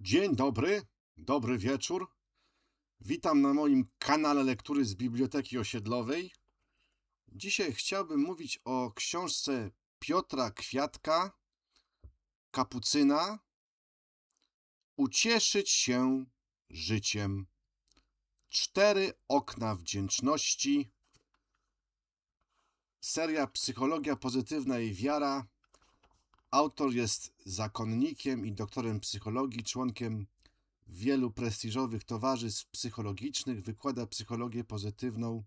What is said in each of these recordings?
Dzień dobry, dobry wieczór. Witam na moim kanale Lektury z Biblioteki Osiedlowej. Dzisiaj chciałbym mówić o książce Piotra Kwiatka, Kapucyna Ucieszyć się życiem. Cztery okna wdzięczności. Seria Psychologia Pozytywna i Wiara. Autor jest zakonnikiem i doktorem psychologii, członkiem wielu prestiżowych towarzystw psychologicznych, wykłada psychologię pozytywną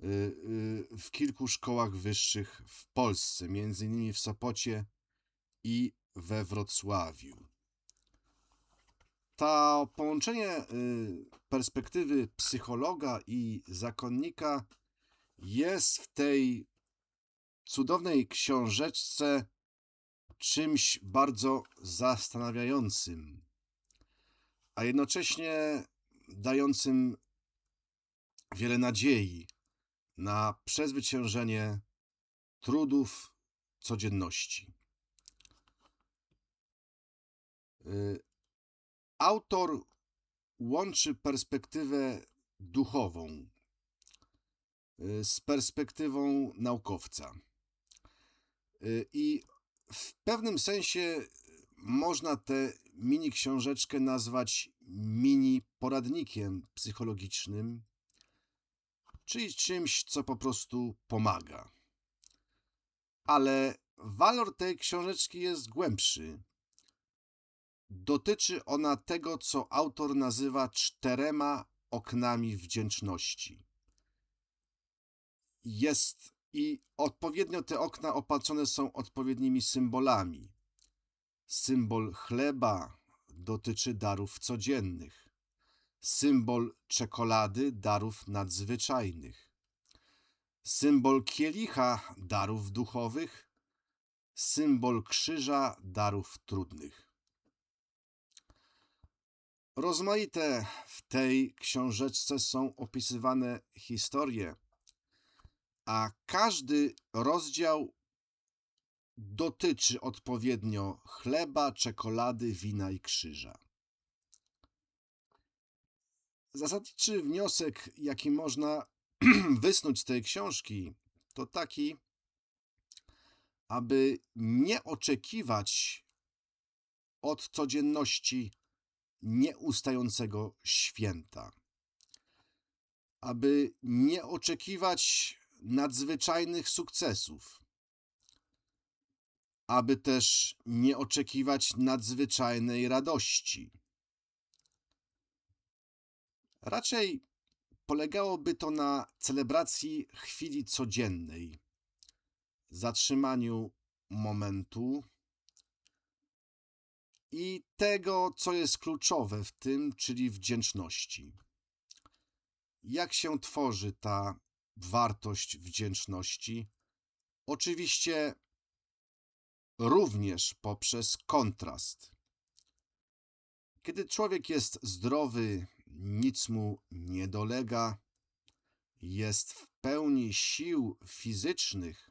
y, y, w kilku szkołach wyższych w Polsce, między innymi w Sopocie i we Wrocławiu. To połączenie y, perspektywy psychologa i zakonnika jest w tej cudownej książeczce czymś bardzo zastanawiającym, a jednocześnie dającym wiele nadziei na przezwyciężenie trudów codzienności. Y, Autor łączy perspektywę duchową y, z perspektywą naukowca. Y, I w pewnym sensie można tę mini książeczkę nazwać mini poradnikiem psychologicznym, czyli czymś, co po prostu pomaga. Ale walor tej książeczki jest głębszy. Dotyczy ona tego, co autor nazywa czterema oknami wdzięczności. Jest i odpowiednio te okna opatrzone są odpowiednimi symbolami. Symbol chleba dotyczy darów codziennych. Symbol czekolady darów nadzwyczajnych. Symbol kielicha darów duchowych. Symbol krzyża darów trudnych. Rozmaite w tej książeczce są opisywane historie, a każdy rozdział dotyczy odpowiednio chleba, czekolady, wina i krzyża. Zasadniczy wniosek, jaki można wysnuć z tej książki, to taki, aby nie oczekiwać od codzienności nieustającego święta. Aby nie oczekiwać nadzwyczajnych sukcesów. Aby też nie oczekiwać nadzwyczajnej radości. Raczej polegałoby to na celebracji chwili codziennej, zatrzymaniu momentu, i tego, co jest kluczowe w tym, czyli wdzięczności. Jak się tworzy ta wartość wdzięczności? Oczywiście również poprzez kontrast. Kiedy człowiek jest zdrowy, nic mu nie dolega, jest w pełni sił fizycznych,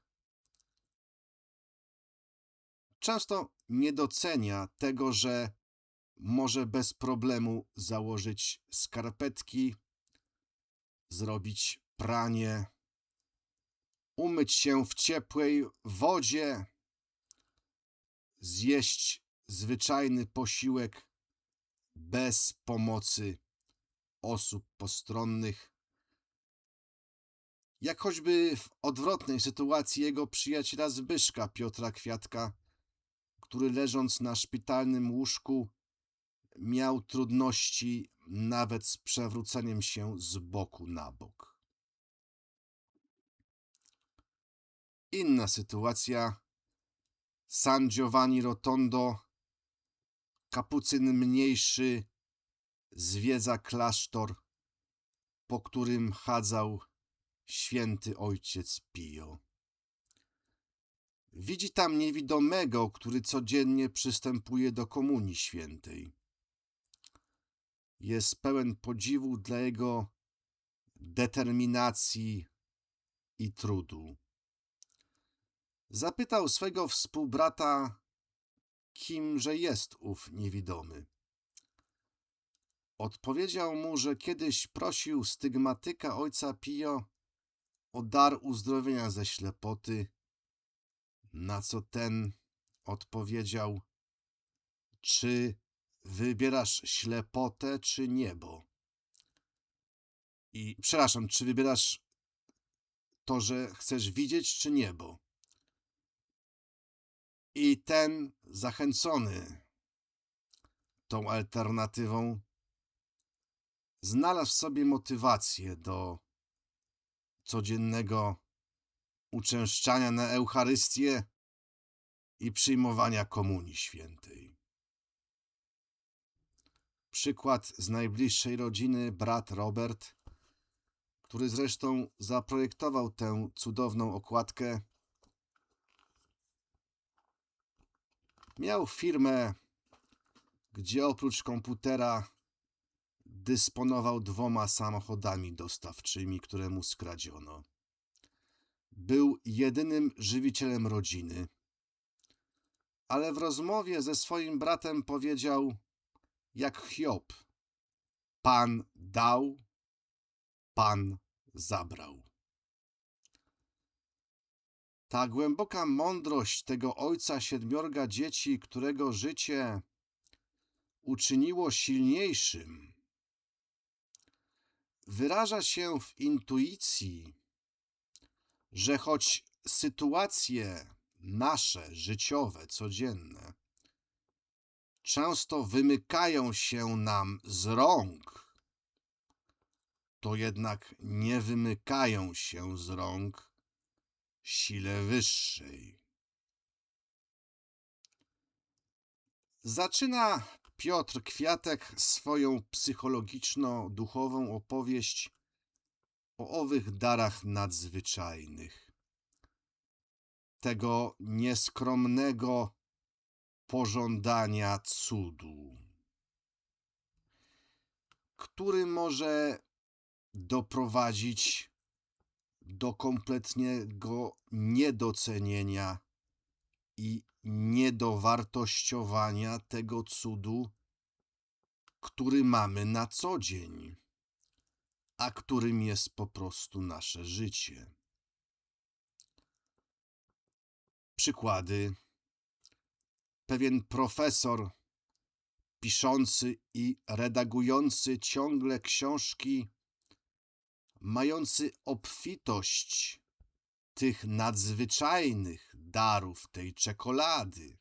często nie docenia tego, że może bez problemu założyć skarpetki, zrobić pranie, umyć się w ciepłej wodzie, zjeść zwyczajny posiłek bez pomocy osób postronnych. Jak choćby w odwrotnej sytuacji jego przyjaciela Zbyszka Piotra Kwiatka, który leżąc na szpitalnym łóżku miał trudności nawet z przewróceniem się z boku na bok. Inna sytuacja. San Giovanni Rotondo, kapucyn mniejszy, zwiedza klasztor, po którym chadzał święty ojciec Pio. Widzi tam niewidomego, który codziennie przystępuje do Komunii Świętej. Jest pełen podziwu dla jego determinacji i trudu. Zapytał swego współbrata, kimże jest ów niewidomy. Odpowiedział mu, że kiedyś prosił stygmatyka ojca Pio o dar uzdrowienia ze ślepoty, na co ten odpowiedział, czy wybierasz ślepotę, czy niebo? I przepraszam, czy wybierasz to, że chcesz widzieć, czy niebo? I ten zachęcony tą alternatywą znalazł sobie motywację do codziennego uczęszczania na Eucharystię i przyjmowania Komunii Świętej. Przykład z najbliższej rodziny, brat Robert, który zresztą zaprojektował tę cudowną okładkę, miał firmę, gdzie oprócz komputera dysponował dwoma samochodami dostawczymi, które mu skradziono. Był jedynym żywicielem rodziny, ale w rozmowie ze swoim bratem powiedział, jak Hiob: Pan dał, Pan zabrał. Ta głęboka mądrość tego ojca siedmiorga dzieci, którego życie uczyniło silniejszym, wyraża się w intuicji, że choć sytuacje nasze, życiowe, codzienne, często wymykają się nam z rąk, to jednak nie wymykają się z rąk sile wyższej. Zaczyna Piotr Kwiatek swoją psychologiczno-duchową opowieść o owych darach nadzwyczajnych. Tego nieskromnego pożądania cudu, który może doprowadzić do kompletnego niedocenienia i niedowartościowania tego cudu, który mamy na co dzień, a którym jest po prostu nasze życie. Przykłady. Pewien profesor, piszący i redagujący ciągle książki, mający obfitość tych nadzwyczajnych darów tej czekolady,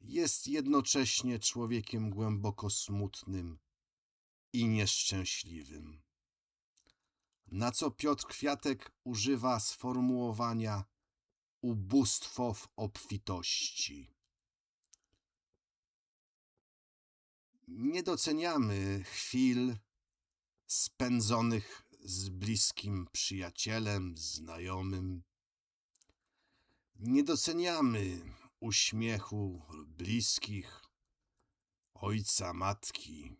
jest jednocześnie człowiekiem głęboko smutnym i nieszczęśliwym. Na co Piotr Kwiatek używa sformułowania ubóstwo w obfitości. Nie doceniamy chwil spędzonych z bliskim przyjacielem, znajomym. Nie doceniamy uśmiechu bliskich, ojca, matki.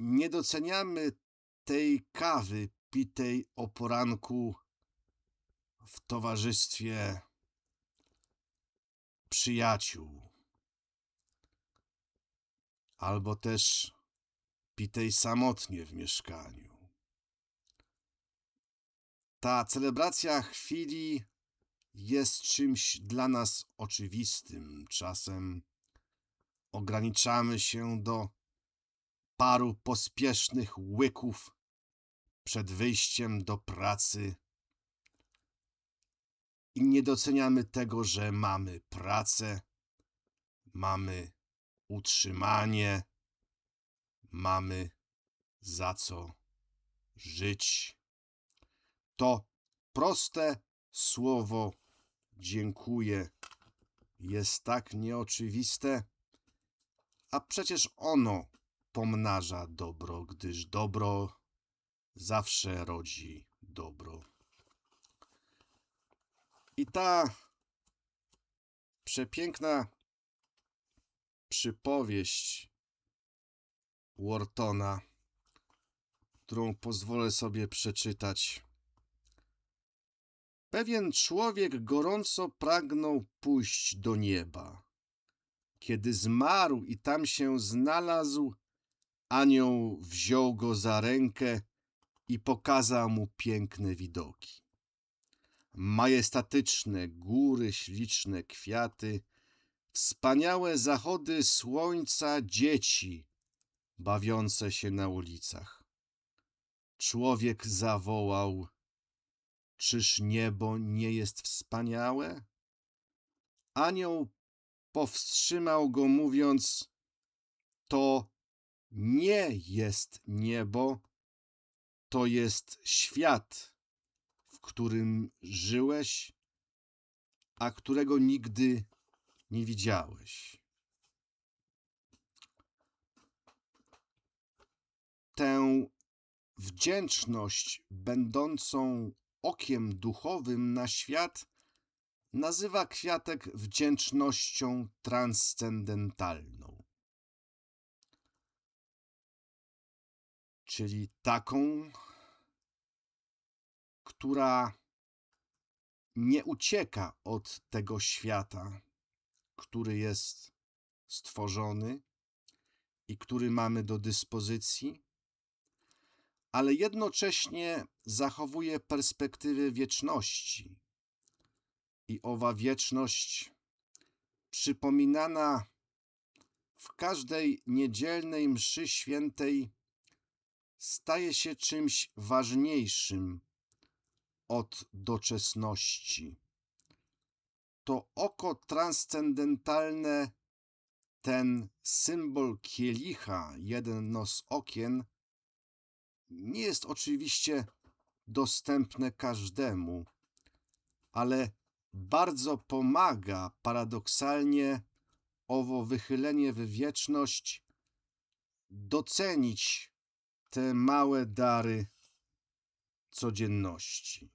Nie doceniamy tej kawy pitej o poranku w towarzystwie przyjaciół, albo też pitej samotnie w mieszkaniu. Ta celebracja chwili jest czymś dla nas oczywistym. Czasem ograniczamy się do paru pospiesznych łyków przed wyjściem do pracy i nie doceniamy tego, że mamy pracę, mamy utrzymanie, mamy za co żyć. To proste słowo dziękuję jest tak nieoczywiste, a przecież ono pomnaża dobro, gdyż dobro zawsze rodzi dobro. I ta przepiękna przypowieść Whartona, którą pozwolę sobie przeczytać. Pewien człowiek gorąco pragnął pójść do nieba. Kiedy zmarł i tam się znalazł, anioł wziął go za rękę i pokazał mu piękne widoki. Majestatyczne góry, śliczne kwiaty, wspaniałe zachody słońca, dzieci bawiące się na ulicach. Człowiek zawołał: Czyż niebo nie jest wspaniałe? Anioł powstrzymał go, mówiąc: To nie jest niebo, to jest świat, w którym żyłeś, a którego nigdy nie widziałeś. Tę wdzięczność, będącą okiem duchowym na świat, nazywa kwiatek wdzięcznością transcendentalną. Czyli taką, która nie ucieka od tego świata, który jest stworzony i który mamy do dyspozycji, ale jednocześnie zachowuje perspektywy wieczności. I owa wieczność, przypominana w każdej niedzielnej mszy świętej, staje się czymś ważniejszym od doczesności. To oko transcendentalne, ten symbol kielicha, jedno z okien, nie jest oczywiście dostępne każdemu, ale bardzo pomaga paradoksalnie owo wychylenie w wieczność docenić te małe dary codzienności.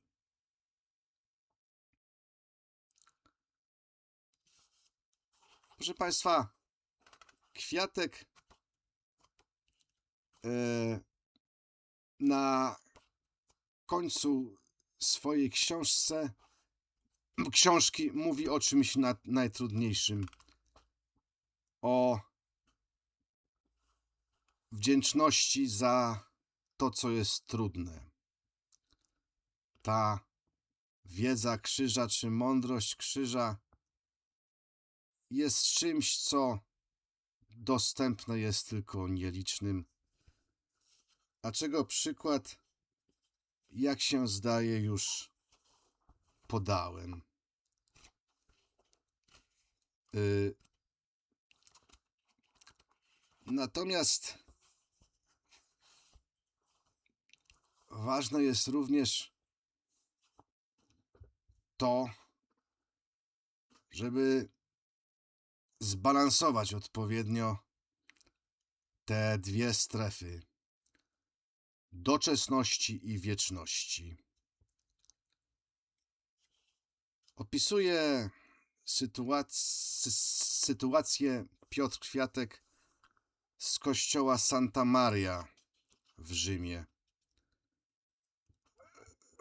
Proszę Państwa, kwiatek e, na końcu swojej książce, książki mówi o czymś na, najtrudniejszym. O wdzięczności za to, co jest trudne. Ta wiedza krzyża czy mądrość krzyża jest czymś, co dostępne jest tylko nielicznym a czego przykład, jak się zdaje, już podałem. Yy. Natomiast ważne jest również to, żeby zbalansować odpowiednio te dwie strefy doczesności i wieczności. Opisuje sytuac- sytuację Piotr Kwiatek z kościoła Santa Maria w Rzymie.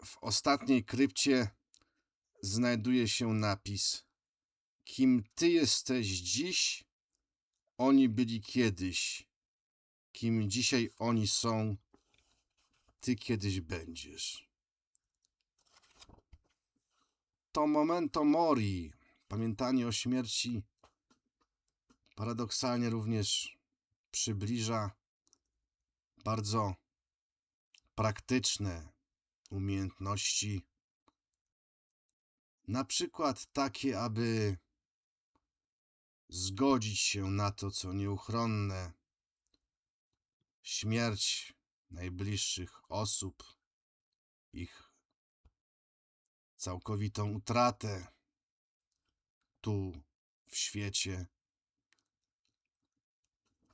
W ostatniej krypcie znajduje się napis: Kim ty jesteś dziś, oni byli kiedyś. Kim dzisiaj oni są, ty kiedyś będziesz. To momento mori, pamiętanie o śmierci, paradoksalnie również przybliża bardzo praktyczne umiejętności, na przykład takie, aby zgodzić się na to, co nieuchronne, śmierć najbliższych osób, ich całkowitą utratę tu w świecie,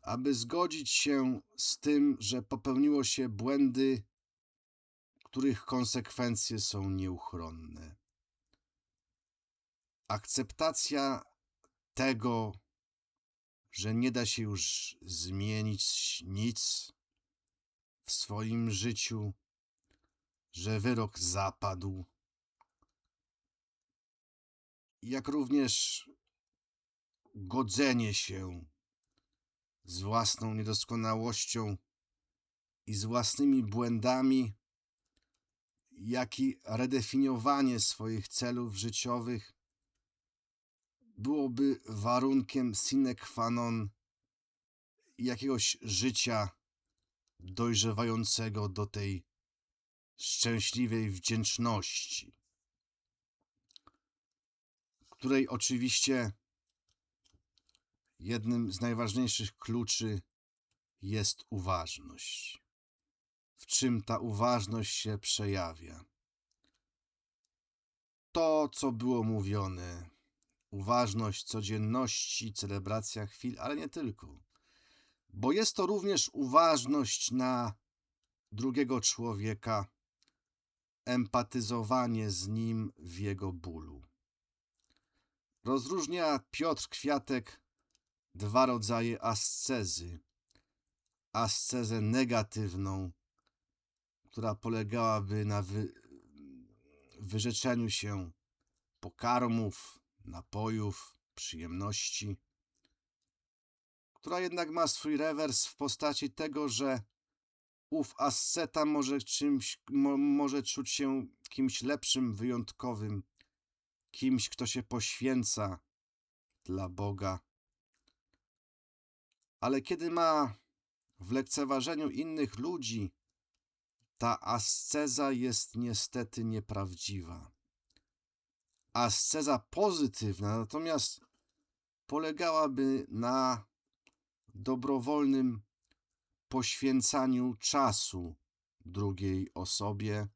aby zgodzić się z tym, że popełniło się błędy, których konsekwencje są nieuchronne. Akceptacja tego, że nie da się już zmienić nic, w swoim życiu, że wyrok zapadł, jak również godzenie się z własną niedoskonałością i z własnymi błędami, jak i redefiniowanie swoich celów życiowych byłoby warunkiem sine qua non jakiegoś życia dojrzewającego do tej szczęśliwej wdzięczności, której oczywiście jednym z najważniejszych kluczy jest uważność. W czym ta uważność się przejawia? To, co było mówione, uważność codzienności, celebracja chwil, ale nie tylko. Bo jest to również uważność na drugiego człowieka, empatyzowanie z nim w jego bólu. Rozróżnia Piotr Kwiatek dwa rodzaje ascezy. Ascezę negatywną, która polegałaby na wy, wyrzeczeniu się pokarmów, napojów, przyjemności, która jednak ma swój rewers w postaci tego, że ów asceta może, czymś, mo, może czuć się kimś lepszym, wyjątkowym, kimś, kto się poświęca dla Boga. Ale kiedy ma w lekceważeniu innych ludzi, ta asceza jest niestety nieprawdziwa. Asceza pozytywna natomiast polegałaby na dobrowolnym poświęcaniu czasu drugiej osobie,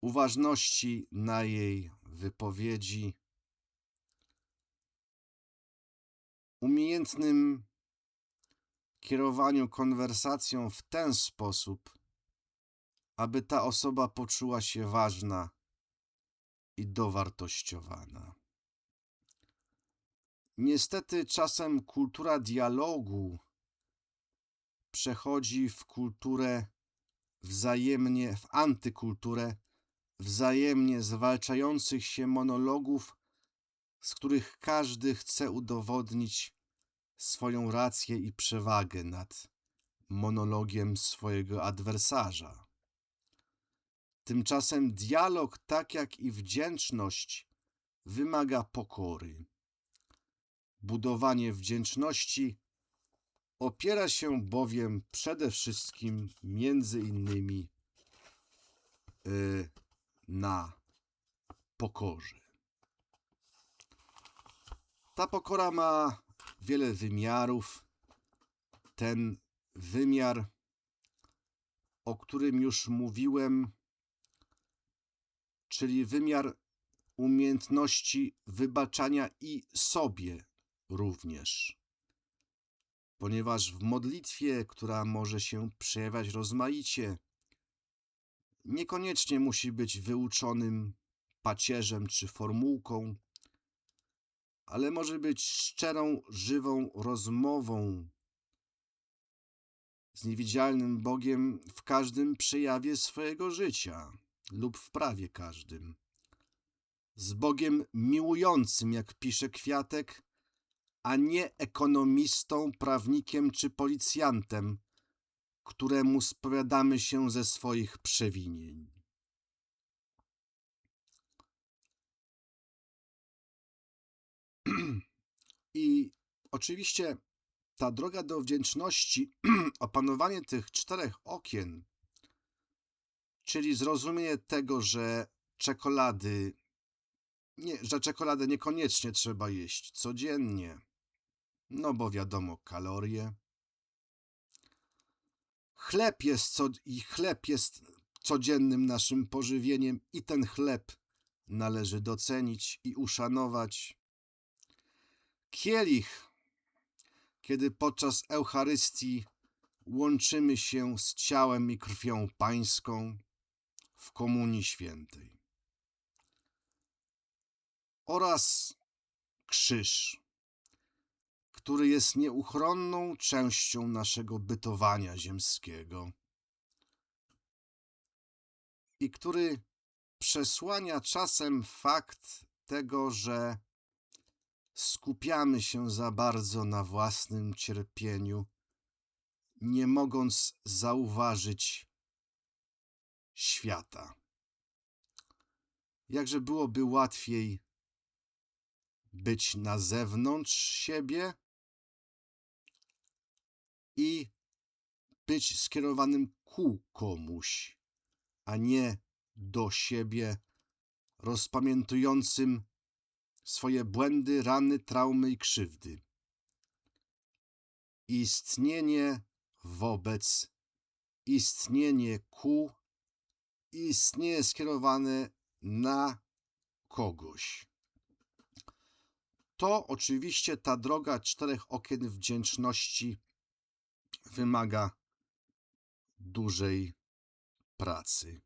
uważności na jej wypowiedzi, umiejętnym kierowaniu konwersacją w ten sposób, aby ta osoba poczuła się ważna i dowartościowana. Niestety czasem kultura dialogu przechodzi w kulturę wzajemnie, w antykulturę wzajemnie zwalczających się monologów, z których każdy chce udowodnić swoją rację i przewagę nad monologiem swojego adwersarza. Tymczasem dialog, tak jak i wdzięczność, wymaga pokory. Budowanie wdzięczności opiera się bowiem przede wszystkim między innymi yy, na pokorze. Ta pokora ma wiele wymiarów. Ten wymiar, o którym już mówiłem, czyli wymiar umiejętności wybaczania i sobie również. Ponieważ w modlitwie, która może się przejawiać rozmaicie, niekoniecznie musi być wyuczonym pacierzem czy formułką, ale może być szczerą, żywą rozmową z niewidzialnym Bogiem w każdym przejawie swojego życia lub w prawie każdym. Z Bogiem miłującym, jak pisze Kwiatek, a nie ekonomistą, prawnikiem czy policjantem, któremu spowiadamy się ze swoich przewinień. I oczywiście ta droga do wdzięczności, opanowanie tych czterech okien, czyli zrozumienie tego, że czekolady, nie, że czekoladę niekoniecznie trzeba jeść codziennie, no bo wiadomo, kalorie. Chleb jest co, i chleb jest codziennym naszym pożywieniem i ten chleb należy docenić i uszanować. Kielich, kiedy podczas Eucharystii łączymy się z ciałem i krwią pańską w Komunii Świętej. Oraz krzyż, który jest nieuchronną częścią naszego bytowania ziemskiego i który przesłania czasem fakt tego, że skupiamy się za bardzo na własnym cierpieniu, nie mogąc zauważyć świata. Jakże byłoby łatwiej być na zewnątrz siebie i być skierowanym ku komuś, a nie do siebie, rozpamiętującym swoje błędy, rany, traumy i krzywdy. Istnienie wobec, istnienie ku, istnieje skierowane na kogoś. To oczywiście ta droga czterech okien wdzięczności wymaga dużej pracy.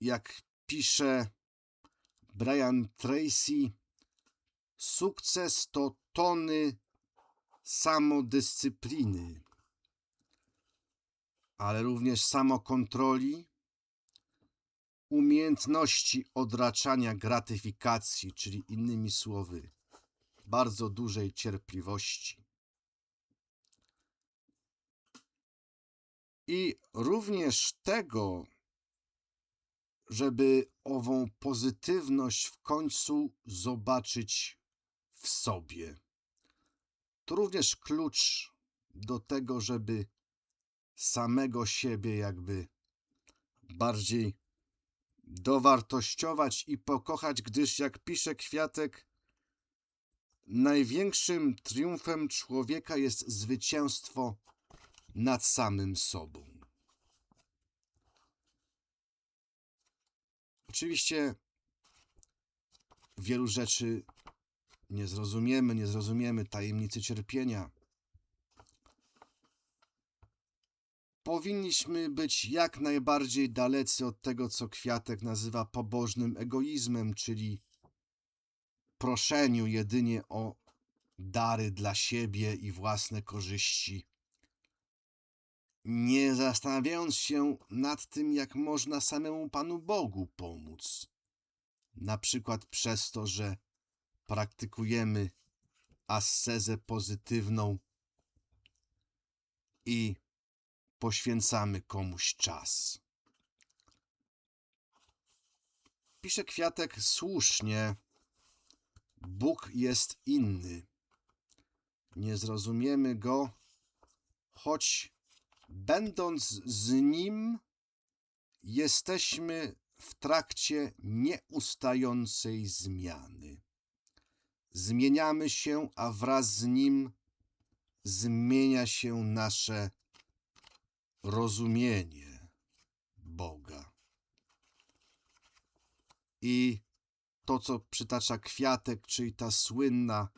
Jak pisze Brian Tracy, sukces to tony samodyscypliny, ale również samokontroli, umiejętności odraczania gratyfikacji, czyli innymi słowy, bardzo dużej cierpliwości. I również tego, żeby ową pozytywność w końcu zobaczyć w sobie. To również klucz do tego, żeby samego siebie jakby bardziej dowartościować i pokochać, gdyż jak pisze Kwiatek, największym triumfem człowieka jest zwycięstwo nad samym sobą. Oczywiście wielu rzeczy nie zrozumiemy, nie zrozumiemy tajemnicy cierpienia. Powinniśmy być jak najbardziej dalecy od tego, co Kwiatek nazywa pobożnym egoizmem, czyli proszeniu jedynie o dary dla siebie i własne korzyści nie zastanawiając się nad tym, jak można samemu Panu Bogu pomóc. Na przykład przez to, że praktykujemy ascezę pozytywną i poświęcamy komuś czas. Pisze Kwiatek słusznie, Bóg jest inny. Nie zrozumiemy go, choć Będąc z Nim, jesteśmy w trakcie nieustającej zmiany. Zmieniamy się, a wraz z Nim zmienia się nasze rozumienie Boga. I to, co przytacza kwiatek, czyli ta słynna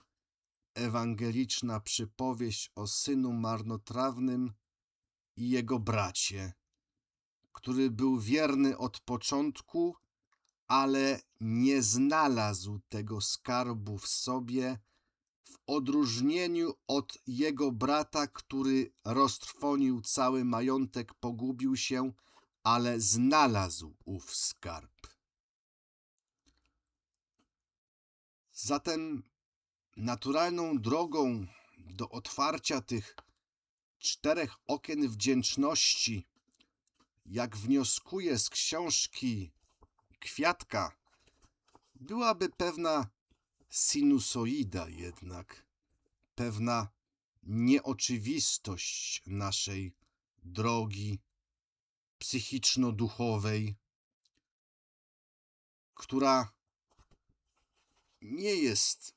ewangeliczna przypowieść o synu marnotrawnym, i jego bracie, który był wierny od początku, ale nie znalazł tego skarbu w sobie, w odróżnieniu od jego brata, który roztrwonił cały majątek, pogubił się, ale znalazł ów skarb. Zatem naturalną drogą do otwarcia tych czterech okien wdzięczności, jak wnioskuję z książki Kwiatka, byłaby pewna sinusoida jednak, pewna nieoczywistość naszej drogi psychiczno-duchowej, która nie jest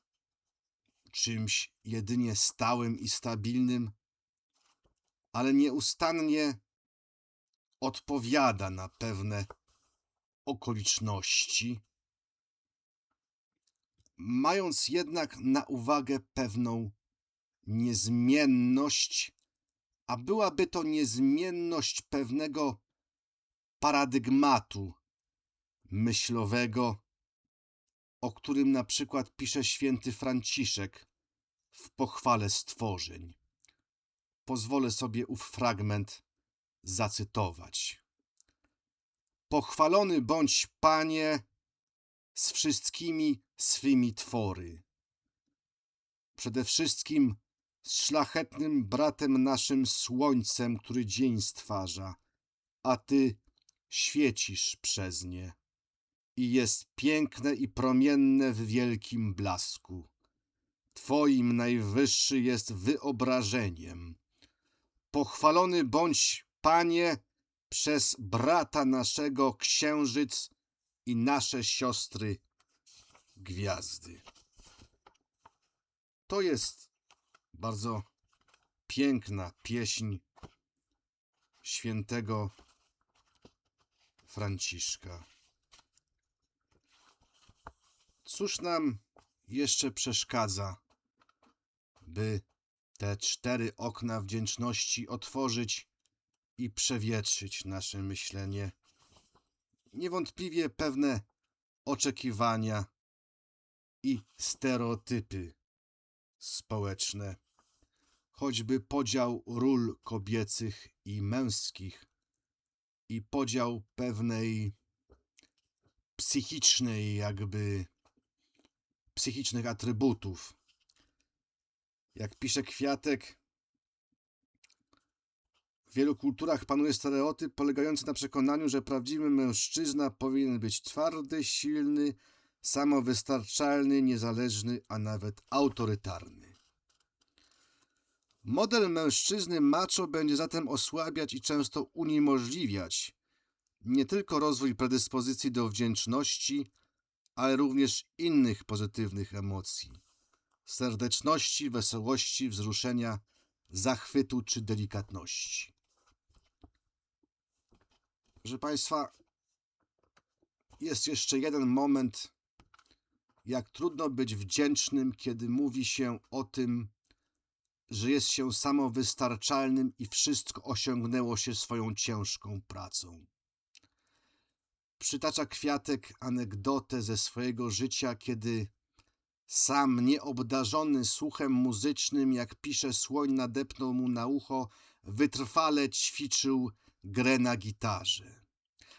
czymś jedynie stałym i stabilnym, ale nieustannie odpowiada na pewne okoliczności, mając jednak na uwagę pewną niezmienność, a byłaby to niezmienność pewnego paradygmatu myślowego, o którym na przykład pisze święty Franciszek w pochwale stworzeń pozwolę sobie ów fragment zacytować. Pochwalony bądź Panie z wszystkimi swymi twory. Przede wszystkim z szlachetnym bratem naszym słońcem, który dzień stwarza, a ty świecisz przez nie i jest piękne i promienne w wielkim blasku. Twoim najwyższy jest wyobrażeniem. Pochwalony bądź, Panie, przez brata naszego księżyc i nasze siostry gwiazdy. To jest bardzo piękna pieśń świętego Franciszka. Cóż nam jeszcze przeszkadza, by te cztery okna wdzięczności otworzyć i przewietrzyć nasze myślenie? Niewątpliwie pewne oczekiwania i stereotypy społeczne, choćby podział ról kobiecych i męskich i podział pewnej psychicznej, jakby psychicznych atrybutów. Jak pisze Kwiatek, w wielu kulturach panuje stereotyp polegający na przekonaniu, że prawdziwy mężczyzna powinien być twardy, silny, samowystarczalny, niezależny, a nawet autorytarny. Model mężczyzny macho będzie zatem osłabiać i często uniemożliwiać nie tylko rozwój predyspozycji do wdzięczności, ale również innych pozytywnych emocji serdeczności, wesołości, wzruszenia, zachwytu czy delikatności. Proszę Państwa, jest jeszcze jeden moment, jak trudno być wdzięcznym, kiedy mówi się o tym, że jest się samowystarczalnym i wszystko osiągnęło się swoją ciężką pracą. Przytacza Kwiatek anegdotę ze swojego życia, kiedy sam nieobdarzony słuchem muzycznym, jak pisze słoń nadepnął mu na ucho, wytrwale ćwiczył grę na gitarze.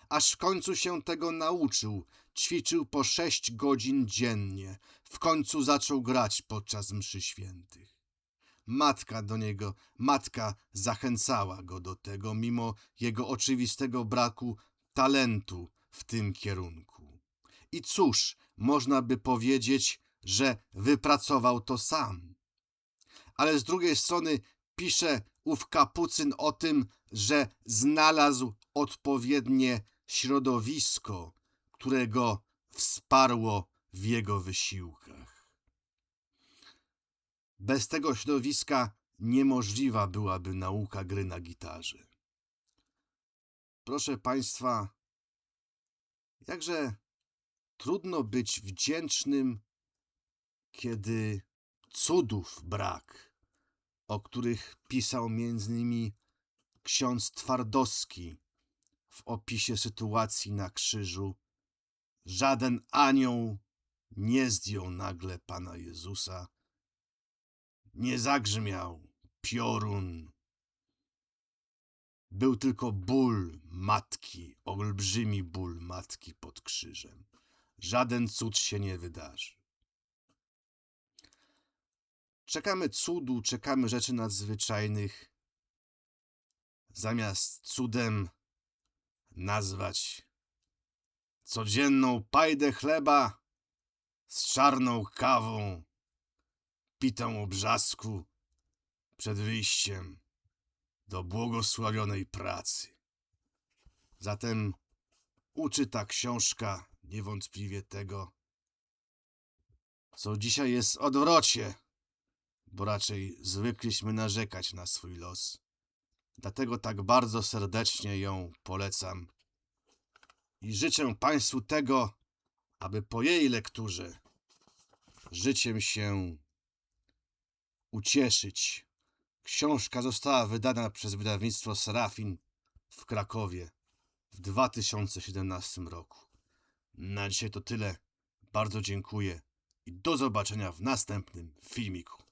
Aż w końcu się tego nauczył, ćwiczył po sześć godzin dziennie. W końcu zaczął grać podczas mszy świętych. Matka do niego, matka zachęcała go do tego, mimo jego oczywistego braku talentu w tym kierunku. I cóż, można by powiedzieć, że wypracował to sam. Ale z drugiej strony pisze ów kapucyn o tym, że znalazł odpowiednie środowisko, które go wsparło w jego wysiłkach. Bez tego środowiska niemożliwa byłaby nauka gry na gitarze. Proszę Państwa, jakże trudno być wdzięcznym, kiedy cudów brak, o których pisał między innymi ksiądz Twardowski w opisie sytuacji na krzyżu. Żaden anioł nie zdjął nagle Pana Jezusa, nie zagrzmiał piorun. Był tylko ból matki, olbrzymi ból matki pod krzyżem. Żaden cud się nie wydarzy. Czekamy cudu, czekamy rzeczy nadzwyczajnych. Zamiast cudem nazwać codzienną pajdę chleba z czarną kawą, pitą obrzasku przed wyjściem do błogosławionej pracy. Zatem uczy ta książka niewątpliwie tego, co dzisiaj jest odwrocie, bo raczej zwykliśmy narzekać na swój los. Dlatego tak bardzo serdecznie ją polecam i życzę Państwu tego, aby po jej lekturze życiem się ucieszyć. Książka została wydana przez wydawnictwo Serafin w Krakowie w 2017 roku. Na dzisiaj to tyle. Bardzo dziękuję i do zobaczenia w następnym filmiku.